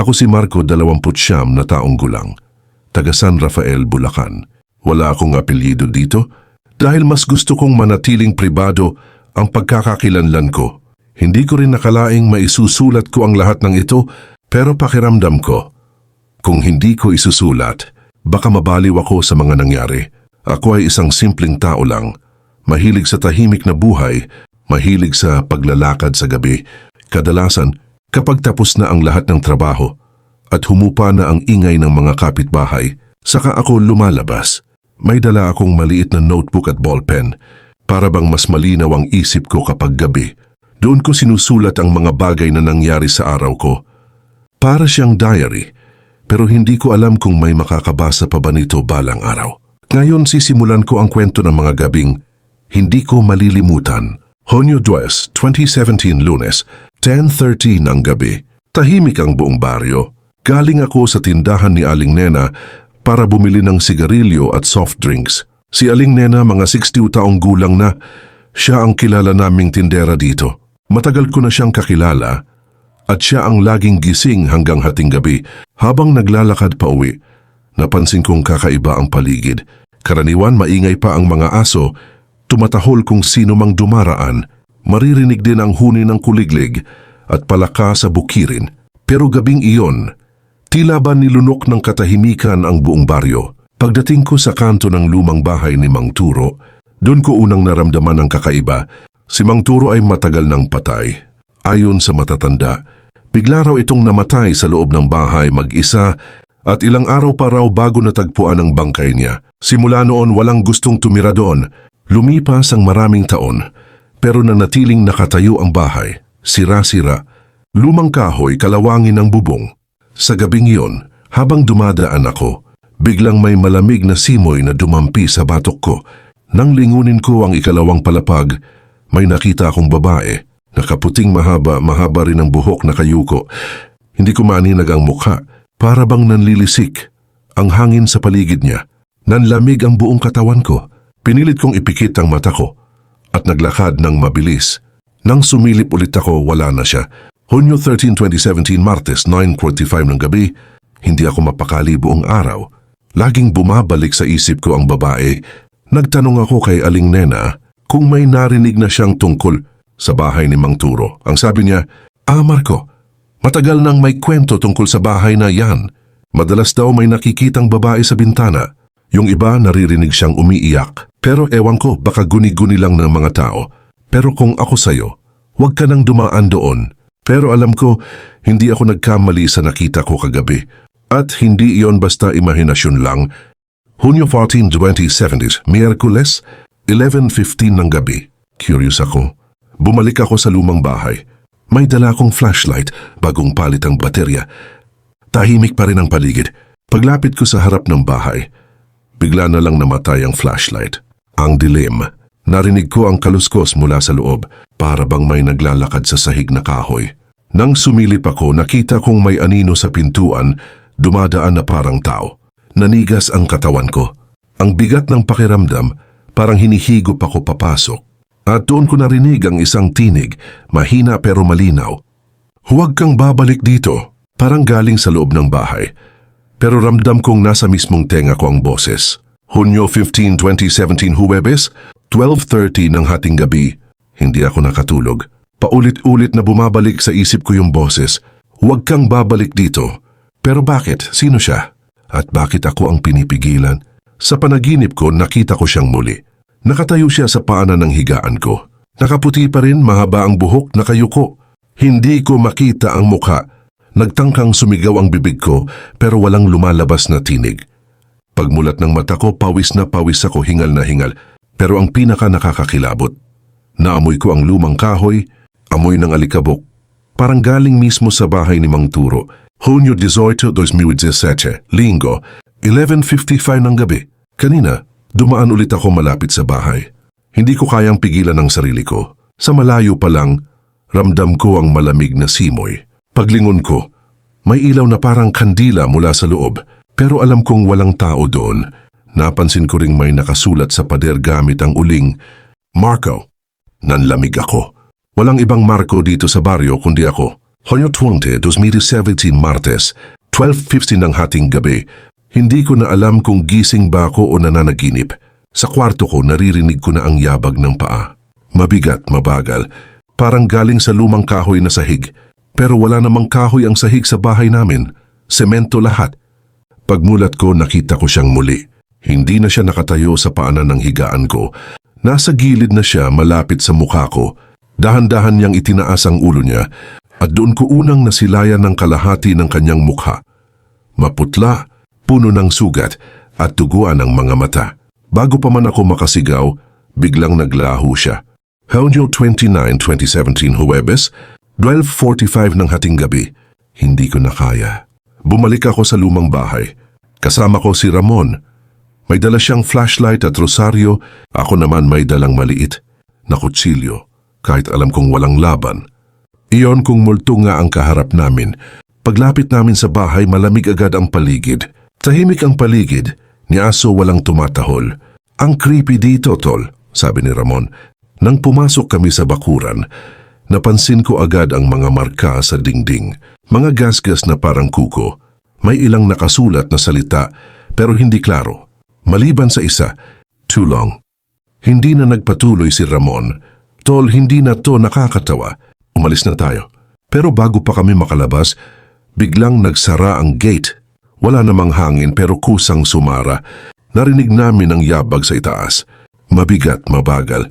Ako si Marco, 29 na taong gulang. Taga San Rafael, Bulacan. Wala akong apelyido dito dahil mas gusto kong manatiling pribado ang pagkakakilanlan ko. Hindi ko rin nakalaing maisusulat ko ang lahat ng ito pero pakiramdam ko. Kung hindi ko isusulat, baka mabaliw ako sa mga nangyari. Ako ay isang simpleng tao lang. Mahilig sa tahimik na buhay, mahilig sa paglalakad sa gabi. Kadalasan, kapag tapos na ang lahat ng trabaho at humupa na ang ingay ng mga kapitbahay, saka ako lumalabas. May dala akong maliit na notebook at ballpen para bang mas malinaw ang isip ko kapag gabi. Doon ko sinusulat ang mga bagay na nangyari sa araw ko. Para siyang diary, pero hindi ko alam kung may makakabasa pa ba nito balang araw. Ngayon sisimulan ko ang kwento ng mga gabing hindi ko malilimutan. Honyo Dues, 2017 Lunes, 10.30 ng gabi. Tahimik ang buong baryo. Galing ako sa tindahan ni Aling Nena para bumili ng sigarilyo at soft drinks. Si Aling Nena mga 60 taong gulang na, siya ang kilala naming tindera dito. Matagal ko na siyang kakilala at siya ang laging gising hanggang hating gabi. Habang naglalakad pa uwi, napansin kong kakaiba ang paligid. Karaniwan maingay pa ang mga aso, tumatahol kung sino mang dumaraan. Maririnig din ang huni ng kuliglig at palaka sa bukirin. Pero gabing iyon, tila ba nilunok ng katahimikan ang buong baryo. Pagdating ko sa kanto ng lumang bahay ni Mang Turo, doon ko unang naramdaman ang kakaiba. Si Mang Turo ay matagal ng patay. Ayon sa matatanda, bigla raw itong namatay sa loob ng bahay mag-isa at ilang araw pa raw bago natagpuan ang bangkay niya. Simula noon walang gustong tumira doon. Lumipas ang maraming taon, pero nanatiling nakatayo ang bahay. Sira-sira, lumang kahoy kalawangin ng bubong. Sa gabing iyon, habang dumadaan ako, biglang may malamig na simoy na dumampi sa batok ko. Nang lingunin ko ang ikalawang palapag, may nakita akong babae. Nakaputing mahaba, mahaba rin ang buhok na kayuko. Hindi ko maaninag ang mukha, para bang nanlilisik. Ang hangin sa paligid niya. Nanlamig ang buong katawan ko. Pinilit kong ipikit ang mata ko at naglakad ng mabilis. Nang sumilip ulit ako, wala na siya. Hunyo 13, 2017, Martes, 9.45 ng gabi, hindi ako mapakali buong araw. Laging bumabalik sa isip ko ang babae. Nagtanong ako kay Aling Nena kung may narinig na siyang tungkol sa bahay ni Mang Turo. Ang sabi niya, Ah Marco, matagal nang may kwento tungkol sa bahay na yan. Madalas daw may nakikitang babae sa bintana. Yung iba naririnig siyang umiiyak. Pero ewan ko, baka guni-guni lang ng mga tao. Pero kung ako sa'yo, huwag ka nang dumaan doon. Pero alam ko, hindi ako nagkamali sa nakita ko kagabi. At hindi iyon basta imahinasyon lang. Hunyo 14, 2070, Miyerkules, 11.15 ng gabi. Curious ako. Bumalik ako sa lumang bahay. May dala akong flashlight, bagong palit ang baterya. Tahimik pa rin ang paligid. Paglapit ko sa harap ng bahay, bigla na lang namatay ang flashlight. Ang dilim. Narinig ko ang kaluskos mula sa loob para bang may naglalakad sa sahig na kahoy. Nang sumilip ako, nakita kong may anino sa pintuan, dumadaan na parang tao. Nanigas ang katawan ko. Ang bigat ng pakiramdam, parang hinihigop ako papasok. At doon ko narinig ang isang tinig, mahina pero malinaw. Huwag kang babalik dito, parang galing sa loob ng bahay. Pero ramdam kong nasa mismong tenga ko ang boses. Hunyo 15, 2017 Huwebes, 12.30 ng hating gabi. Hindi ako nakatulog. Paulit-ulit na bumabalik sa isip ko yung boses. Huwag kang babalik dito. Pero bakit? Sino siya? At bakit ako ang pinipigilan? Sa panaginip ko, nakita ko siyang muli. Nakatayo siya sa paanan ng higaan ko. Nakaputi pa rin, mahaba ang buhok, nakayuko. Hindi ko makita ang mukha. Nagtangkang sumigaw ang bibig ko pero walang lumalabas na tinig. Pagmulat ng mata ko, pawis na pawis ako hingal na hingal. Pero ang pinaka nakakakilabot. Naamoy ko ang lumang kahoy, amoy ng alikabok. Parang galing mismo sa bahay ni Mang Turo. Hunyo 18, 2017, Linggo, 11.55 ng gabi. Kanina, dumaan ulit ako malapit sa bahay. Hindi ko kayang pigilan ang sarili ko. Sa malayo pa lang, ramdam ko ang malamig na simoy. Paglingon ko, may ilaw na parang kandila mula sa loob. Pero alam kong walang tao doon. Napansin ko ring may nakasulat sa pader gamit ang uling, Marco. Nanlamig ako. Walang ibang Marco dito sa baryo kundi ako. Honyo 20, 2017 Martes, 12.15 ng hating gabi. Hindi ko na alam kung gising ba ako o nananaginip. Sa kwarto ko naririnig ko na ang yabag ng paa. Mabigat, mabagal. Parang galing sa lumang kahoy na sahig. Pero wala namang kahoy ang sahig sa bahay namin. Semento lahat. Pagmulat ko nakita ko siyang muli. Hindi na siya nakatayo sa paanan ng higaan ko. Nasa gilid na siya malapit sa mukha ko. Dahan-dahan niyang itinaas ang ulo niya at doon ko unang nasilayan ng kalahati ng kanyang mukha. Maputla, puno ng sugat at duguan ang mga mata. Bago pa man ako makasigaw, biglang naglaho siya. Hunyo 29, 2017 Huwebes, 12.45 ng hating gabi. Hindi ko na kaya. Bumalik ako sa lumang bahay. Kasama ko si Ramon. May dala siyang flashlight at rosaryo, ako naman may dalang maliit na kutsilyo, kahit alam kong walang laban. Iyon kung multo nga ang kaharap namin. Paglapit namin sa bahay, malamig agad ang paligid. Tahimik ang paligid, ni aso walang tumatahol. Ang creepy dito, tol, sabi ni Ramon. Nang pumasok kami sa bakuran, napansin ko agad ang mga marka sa dingding. Mga gasgas na parang kuko. May ilang nakasulat na salita, pero hindi klaro. Maliban sa isa, too long. Hindi na nagpatuloy si Ramon. Tol, hindi na to nakakatawa. Umalis na tayo. Pero bago pa kami makalabas, biglang nagsara ang gate. Wala namang hangin pero kusang sumara. Narinig namin ang yabag sa itaas. Mabigat, mabagal.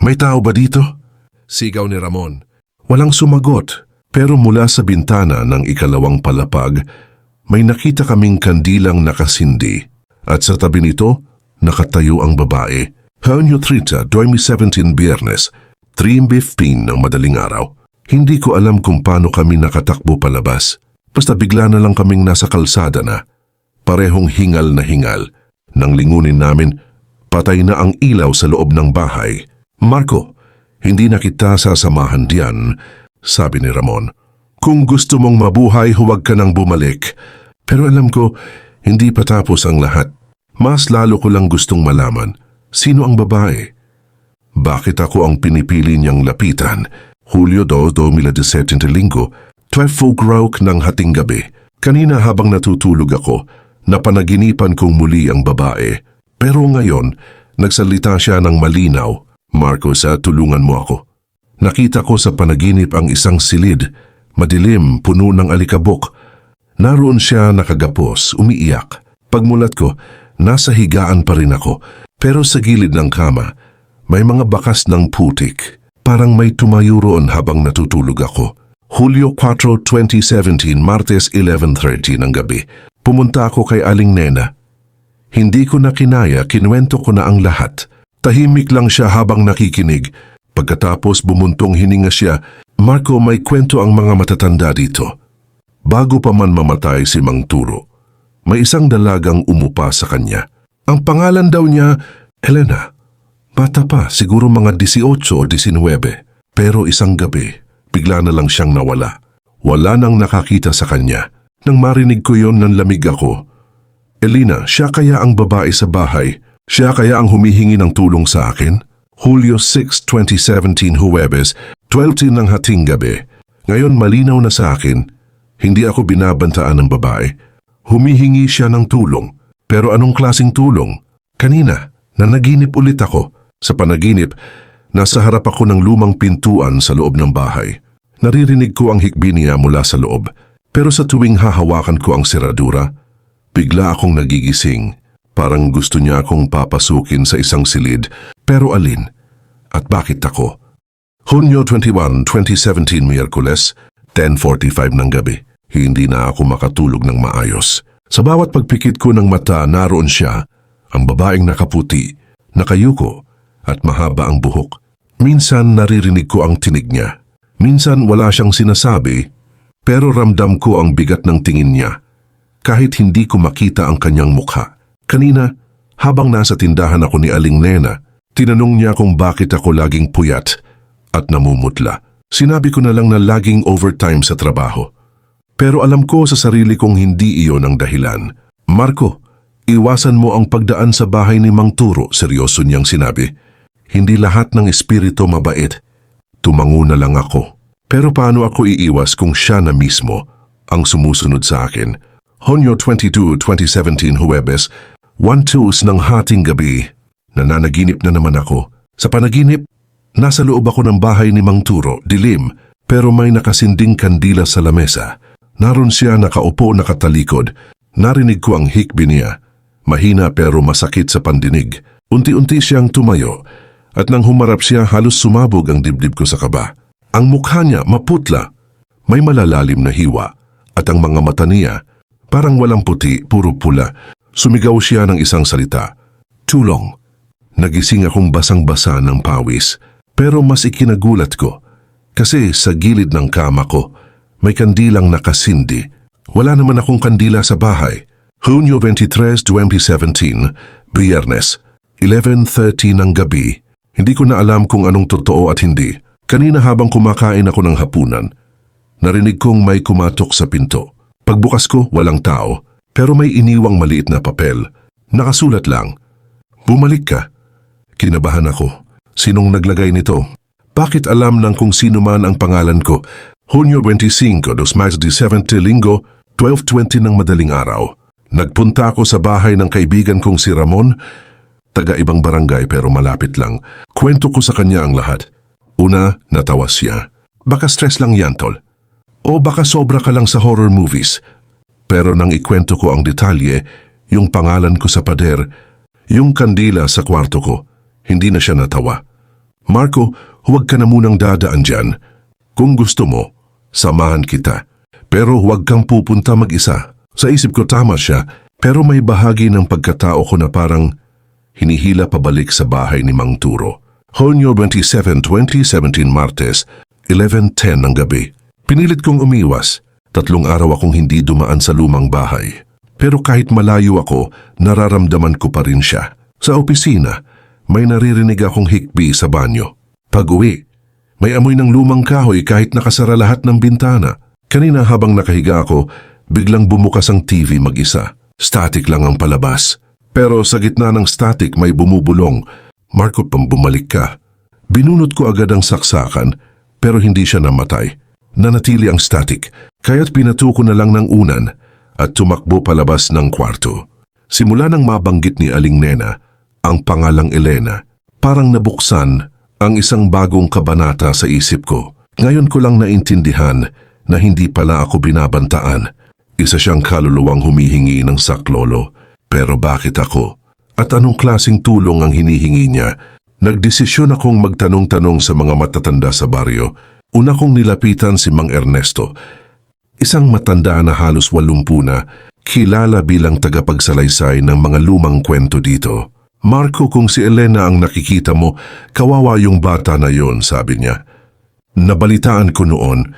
May tao ba dito? Sigaw ni Ramon. Walang sumagot. Pero mula sa bintana ng ikalawang palapag, may nakita kaming kandilang nakasindi. At sa tabi nito, nakatayo ang babae. Hunyo Trita, 2017 Biyernes, 3.15 ng madaling araw. Hindi ko alam kung paano kami nakatakbo palabas. Basta bigla na lang kaming nasa kalsada na. Parehong hingal na hingal. Nang lingunin namin, patay na ang ilaw sa loob ng bahay. Marco, hindi na kita sasamahan diyan, sabi ni Ramon. Kung gusto mong mabuhay, huwag ka nang bumalik. Pero alam ko, hindi pa tapos ang lahat. Mas lalo ko lang gustong malaman, sino ang babae? Bakit ako ang pinipili niyang lapitan? Hulyo 2, 2017 linggo, 12 folk rock ng hating gabi. Kanina habang natutulog ako, napanaginipan kong muli ang babae. Pero ngayon, nagsalita siya ng malinaw. Marcos, ah, tulungan mo ako. Nakita ko sa panaginip ang isang silid, madilim, puno ng alikabok. Naroon siya nakagapos, umiiyak. Pagmulat ko, nasa higaan pa rin ako, pero sa gilid ng kama, may mga bakas ng putik. Parang may tumayo roon habang natutulog ako. Hulyo 4, 2017, Martes 11.30 ng gabi. Pumunta ako kay Aling Nena. Hindi ko na kinaya, kinuwento ko na ang lahat. Tahimik lang siya habang nakikinig. Pagkatapos bumuntong hininga siya, Marco may kwento ang mga matatanda dito. Bago pa man mamatay si Mang Turo, may isang dalagang umupa sa kanya. Ang pangalan daw niya, Elena. Bata pa, siguro mga 18 o 19. Pero isang gabi, bigla na lang siyang nawala. Wala nang nakakita sa kanya. Nang marinig ko yon ng lamig ako. Elena, siya kaya ang babae sa bahay? Siya kaya ang humihingi ng tulong sa akin? Hulyo 6, 2017 Huwebes, 12 ng hating gabi. Ngayon malinaw na sa akin, hindi ako binabantaan ng babae. Humihingi siya ng tulong. Pero anong klasing tulong? Kanina, nanaginip ulit ako. Sa panaginip, nasa harap ako ng lumang pintuan sa loob ng bahay. Naririnig ko ang hikbi niya mula sa loob. Pero sa tuwing hahawakan ko ang seradura, bigla akong nagigising. Parang gusto niya akong papasukin sa isang silid. Pero alin? At bakit ako? Hunyo 21, 2017 Miyerkules, 10.45 ng gabi. Hindi na ako makatulog ng maayos. Sa bawat pagpikit ko ng mata, naroon siya, ang babaeng nakaputi, nakayuko, at mahaba ang buhok. Minsan naririnig ko ang tinig niya. Minsan wala siyang sinasabi, pero ramdam ko ang bigat ng tingin niya. Kahit hindi ko makita ang kanyang mukha. Kanina, habang nasa tindahan ako ni Aling Nena, tinanong niya kung bakit ako laging puyat at namumutla. Sinabi ko na lang na laging overtime sa trabaho. Pero alam ko sa sarili kong hindi iyon ang dahilan. Marco, iwasan mo ang pagdaan sa bahay ni Mang Turo, seryoso niyang sinabi. Hindi lahat ng espiritu mabait. Tumango na lang ako. Pero paano ako iiwas kung siya na mismo ang sumusunod sa akin? Honyo 22, 2017 Huwebes, 1-2 ng hating gabi. Nananaginip na naman ako. Sa panaginip, nasa loob ako ng bahay ni Mang Turo, dilim, pero may nakasinding kandila sa lamesa. Naroon siya nakaupo nakatalikod. Narinig ko ang hikbi niya. Mahina pero masakit sa pandinig. Unti-unti siyang tumayo at nang humarap siya halos sumabog ang dibdib ko sa kaba. Ang mukha niya maputla, may malalalim na hiwa at ang mga mata niya parang walang puti, puro pula. Sumigaw siya ng isang salita. Tulong. Nagising akong basang-basa ng pawis pero mas ikinagulat ko kasi sa gilid ng kama ko may kandilang nakasindi. Wala naman akong kandila sa bahay. Hunyo 23, 2017, Biyernes, 11.30 ng gabi. Hindi ko na alam kung anong totoo at hindi. Kanina habang kumakain ako ng hapunan, narinig kong may kumatok sa pinto. Pagbukas ko, walang tao, pero may iniwang maliit na papel. Nakasulat lang, Bumalik ka. Kinabahan ako. Sinong naglagay nito? Bakit alam ng kung sino man ang pangalan ko? Hunyo 25, 2017, Linggo, 12.20 ng madaling araw. Nagpunta ako sa bahay ng kaibigan kong si Ramon, taga ibang barangay pero malapit lang. Kwento ko sa kanya ang lahat. Una, natawa siya. Baka stress lang yan, tol. O baka sobra ka lang sa horror movies. Pero nang ikwento ko ang detalye, yung pangalan ko sa pader, yung kandila sa kwarto ko, hindi na siya natawa. Marco, huwag ka na munang dadaan dyan. Kung gusto mo, samahan kita. Pero huwag kang pupunta mag-isa. Sa isip ko tama siya, pero may bahagi ng pagkatao ko na parang hinihila pabalik sa bahay ni Mang Turo. Honyo 27, 2017 Martes, 11.10 ng gabi. Pinilit kong umiwas. Tatlong araw akong hindi dumaan sa lumang bahay. Pero kahit malayo ako, nararamdaman ko pa rin siya. Sa opisina, may naririnig akong hikbi sa banyo. Pag uwi, may amoy ng lumang kahoy kahit nakasara lahat ng bintana. Kanina habang nakahiga ako, biglang bumukas ang TV mag-isa. Static lang ang palabas. Pero sa gitna ng static may bumubulong. Marco, pang bumalik ka. Binunot ko agad ang saksakan, pero hindi siya namatay. Nanatili ang static, kaya't pinatuko na lang ng unan at tumakbo palabas ng kwarto. Simula nang mabanggit ni Aling Nena ang pangalang Elena, parang nabuksan ang isang bagong kabanata sa isip ko. Ngayon ko lang naintindihan na hindi pala ako binabantaan. Isa siyang kaluluwang humihingi ng saklolo. Pero bakit ako? At anong klasing tulong ang hinihingi niya? Nagdesisyon akong magtanong-tanong sa mga matatanda sa baryo. Una kong nilapitan si Mang Ernesto Isang matanda na halos walumpu na, kilala bilang tagapagsalaysay ng mga lumang kwento dito. Marco, kung si Elena ang nakikita mo, kawawa yung bata na yon, sabi niya. Nabalitaan ko noon,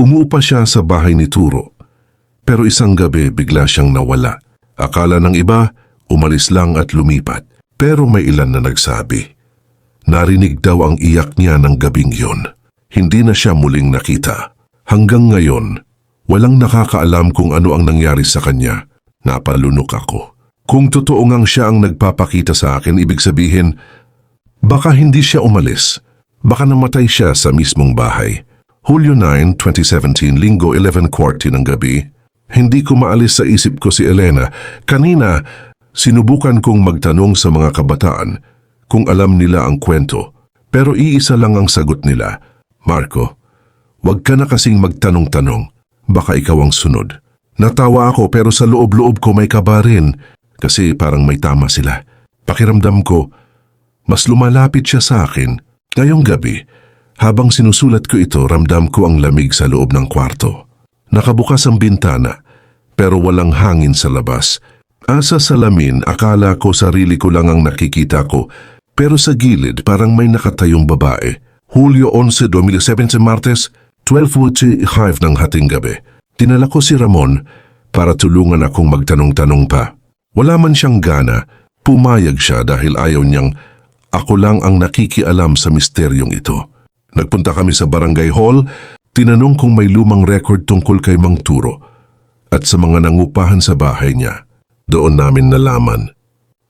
umupa siya sa bahay ni Turo. Pero isang gabi bigla siyang nawala. Akala ng iba, umalis lang at lumipat. Pero may ilan na nagsabi. Narinig daw ang iyak niya ng gabing yon. Hindi na siya muling nakita. Hanggang ngayon, Walang nakakaalam kung ano ang nangyari sa kanya. Napalunok ako. Kung totoo ngang siya ang nagpapakita sa akin, ibig sabihin, baka hindi siya umalis. Baka namatay siya sa mismong bahay. Hulyo 9, 2017, Linggo 11.40 ng gabi. Hindi ko maalis sa isip ko si Elena. Kanina, sinubukan kong magtanong sa mga kabataan kung alam nila ang kwento. Pero iisa lang ang sagot nila. Marco, wag ka na kasing magtanong-tanong. Baka ikaw ang sunod. Natawa ako pero sa loob-loob ko may kaba rin kasi parang may tama sila. Pakiramdam ko, mas lumalapit siya sa akin. Ngayong gabi, habang sinusulat ko ito, ramdam ko ang lamig sa loob ng kwarto. Nakabukas ang bintana, pero walang hangin sa labas. Asa salamin, akala ko sarili ko lang ang nakikita ko, pero sa gilid parang may nakatayong babae. Hulyo 11, 2017 Martes, 12.45 ng hating gabi, tinala ko si Ramon para tulungan akong magtanong-tanong pa. Wala man siyang gana, pumayag siya dahil ayaw niyang ako lang ang nakikialam sa misteryong ito. Nagpunta kami sa barangay hall, tinanong kung may lumang record tungkol kay Mang Turo at sa mga nangupahan sa bahay niya. Doon namin nalaman.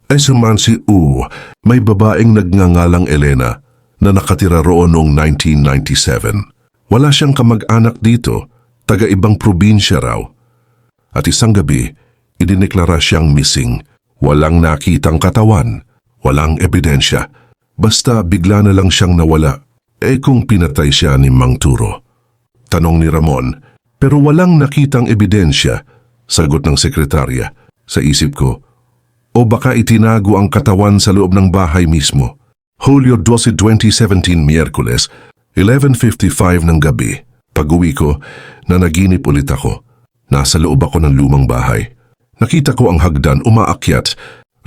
Ay suman si U, may babaeng nagngangalang Elena na nakatira roon noong 1997. Wala siyang kamag-anak dito, taga-ibang probinsya raw. At isang gabi, idineklara siyang missing. Walang nakitang katawan, walang ebidensya. Basta bigla na lang siyang nawala. Eh kung pinatay siya ni Mang Turo. Tanong ni Ramon, pero walang nakitang ebidensya. Sagot ng sekretarya. Sa isip ko, o baka itinago ang katawan sa loob ng bahay mismo. Hulyo 12, 2017, Miyerkules, 11.55 ng gabi. Pag-uwi ko, nanaginip ulit ako. Nasa loob ako ng lumang bahay. Nakita ko ang hagdan umaakyat.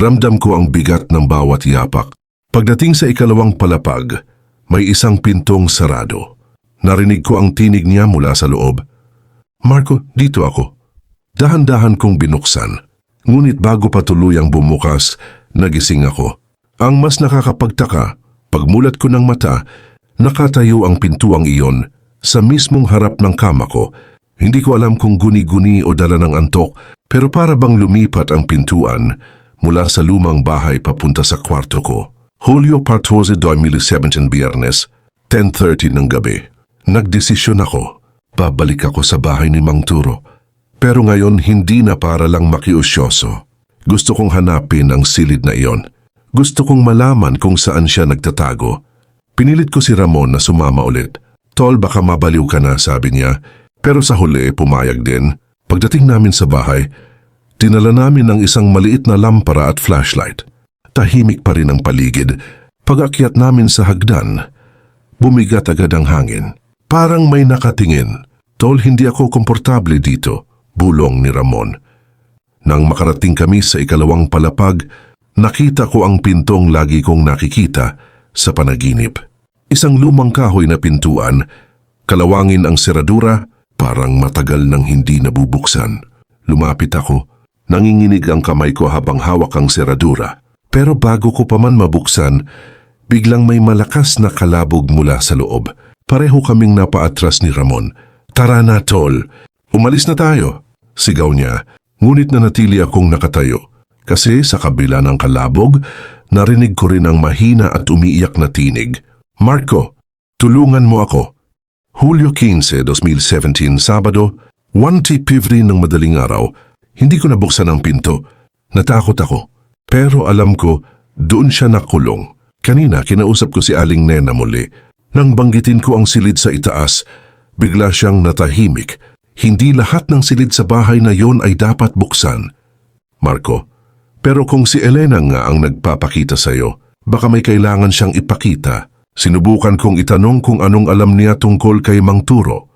Ramdam ko ang bigat ng bawat yapak. Pagdating sa ikalawang palapag, may isang pintong sarado. Narinig ko ang tinig niya mula sa loob. Marco, dito ako. Dahan-dahan kong binuksan. Ngunit bago pa tuluyang bumukas, nagising ako. Ang mas nakakapagtaka, pagmulat ko ng mata, nakatayo ang pintuang iyon sa mismong harap ng kama ko. Hindi ko alam kung guni-guni o dala ng antok, pero para bang lumipat ang pintuan mula sa lumang bahay papunta sa kwarto ko. Julio 14, 2017 Biyernes, 10.30 ng gabi. Nagdesisyon ako. Babalik ako sa bahay ni Mang Turo. Pero ngayon hindi na para lang makiusyoso. Gusto kong hanapin ang silid na iyon. Gusto kong malaman kung saan siya nagtatago. Pinilit ko si Ramon na sumama ulit. Tol, baka mabaliw ka na, sabi niya. Pero sa huli, pumayag din. Pagdating namin sa bahay, dinala namin ng isang maliit na lampara at flashlight. Tahimik pa rin ang paligid. Pag-akyat namin sa hagdan, bumigat agad ang hangin. Parang may nakatingin. Tol, hindi ako komportable dito, bulong ni Ramon. Nang makarating kami sa ikalawang palapag, nakita ko ang pintong lagi kong nakikita sa panaginip. Isang lumang kahoy na pintuan, kalawangin ang seradura, parang matagal nang hindi nabubuksan. Lumapit ako, nanginginig ang kamay ko habang hawak ang seradura. Pero bago ko pa man mabuksan, biglang may malakas na kalabog mula sa loob. Pareho kaming napaatras ni Ramon. Tara na, tol. Umalis na tayo. Sigaw niya. Ngunit nanatili akong nakatayo. Kasi sa kabila ng kalabog, narinig ko rin ang mahina at umiiyak na tinig. Marco, tulungan mo ako. Hulyo 15, 2017, Sabado, 1.50 ng madaling araw, hindi ko nabuksan ang pinto. Natakot ako. Pero alam ko, doon siya nakulong. Kanina kinausap ko si Aling Nena muli. Nang banggitin ko ang silid sa itaas, bigla siyang natahimik. Hindi lahat ng silid sa bahay na yon ay dapat buksan. Marco, pero kung si Elena nga ang nagpapakita sa'yo, baka may kailangan siyang ipakita. Sinubukan kong itanong kung anong alam niya tungkol kay Mang Turo.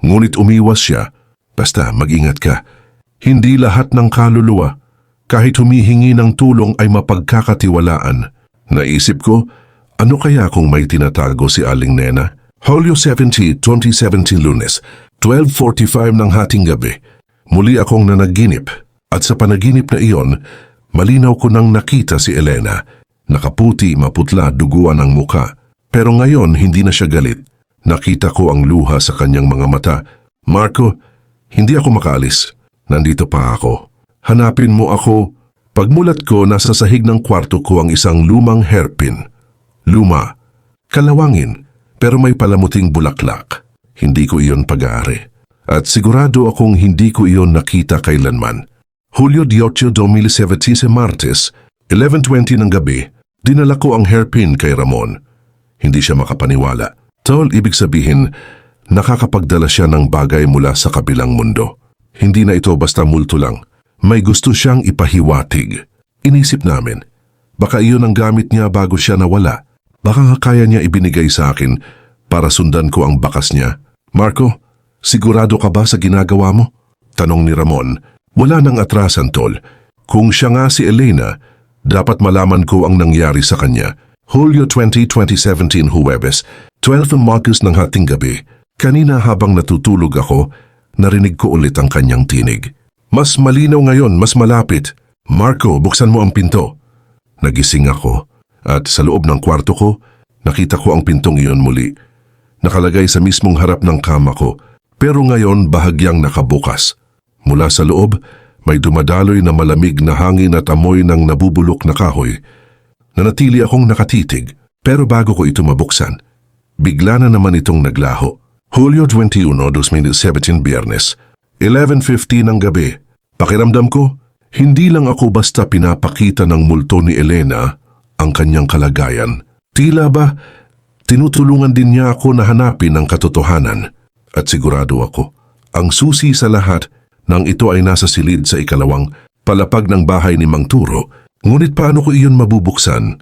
Ngunit umiwas siya. Basta mag-ingat ka. Hindi lahat ng kaluluwa, kahit humihingi ng tulong ay mapagkakatiwalaan. Naisip ko, ano kaya kung may tinatago si Aling Nena? Hulyo 70, 2017 Lunes, 12.45 ng hating gabi. Muli akong nanaginip at sa panaginip na iyon, malinaw ko nang nakita si Elena. Nakaputi, maputla, duguan ang muka. Pero ngayon hindi na siya galit. Nakita ko ang luha sa kanyang mga mata. Marco, hindi ako makaalis. Nandito pa ako. Hanapin mo ako. Pagmulat ko, nasa sahig ng kwarto ko ang isang lumang hairpin. Luma. Kalawangin, pero may palamuting bulaklak. Hindi ko iyon pag-aari. At sigurado akong hindi ko iyon nakita kailanman. Hulyo 18, 2017 sa Martes, 11.20 ng gabi, dinala ko ang hairpin kay Ramon. Hindi siya makapaniwala. Tol, ibig sabihin, nakakapagdala siya ng bagay mula sa kabilang mundo. Hindi na ito basta multo lang. May gusto siyang ipahiwatig. Inisip namin, baka iyon ang gamit niya bago siya nawala. Baka kaya niya ibinigay sa akin para sundan ko ang bakas niya. Marco, sigurado ka ba sa ginagawa mo? Tanong ni Ramon. Wala nang atrasan, tol. Kung siya nga si Elena, dapat malaman ko ang nangyari sa kanya. Hulyo 20, 2017, Huwebes, 12 Marcus ng hating gabi. Kanina habang natutulog ako, narinig ko ulit ang kanyang tinig. Mas malinaw ngayon, mas malapit. Marco, buksan mo ang pinto. Nagising ako at sa loob ng kwarto ko, nakita ko ang pintong iyon muli. Nakalagay sa mismong harap ng kama ko, pero ngayon bahagyang nakabukas. Mula sa loob, may dumadaloy na malamig na hangin at amoy ng nabubulok na kahoy. Nanatili akong nakatitig, pero bago ko ito mabuksan, bigla na naman itong naglaho. Hulyo 21, 2017, Biyernes, 11.15 ng gabi. Pakiramdam ko, hindi lang ako basta pinapakita ng multo ni Elena ang kanyang kalagayan. Tila ba, tinutulungan din niya ako na hanapin ang katotohanan. At sigurado ako, ang susi sa lahat nang ito ay nasa silid sa ikalawang palapag ng bahay ni Mang Turo, ngunit paano ko iyon mabubuksan?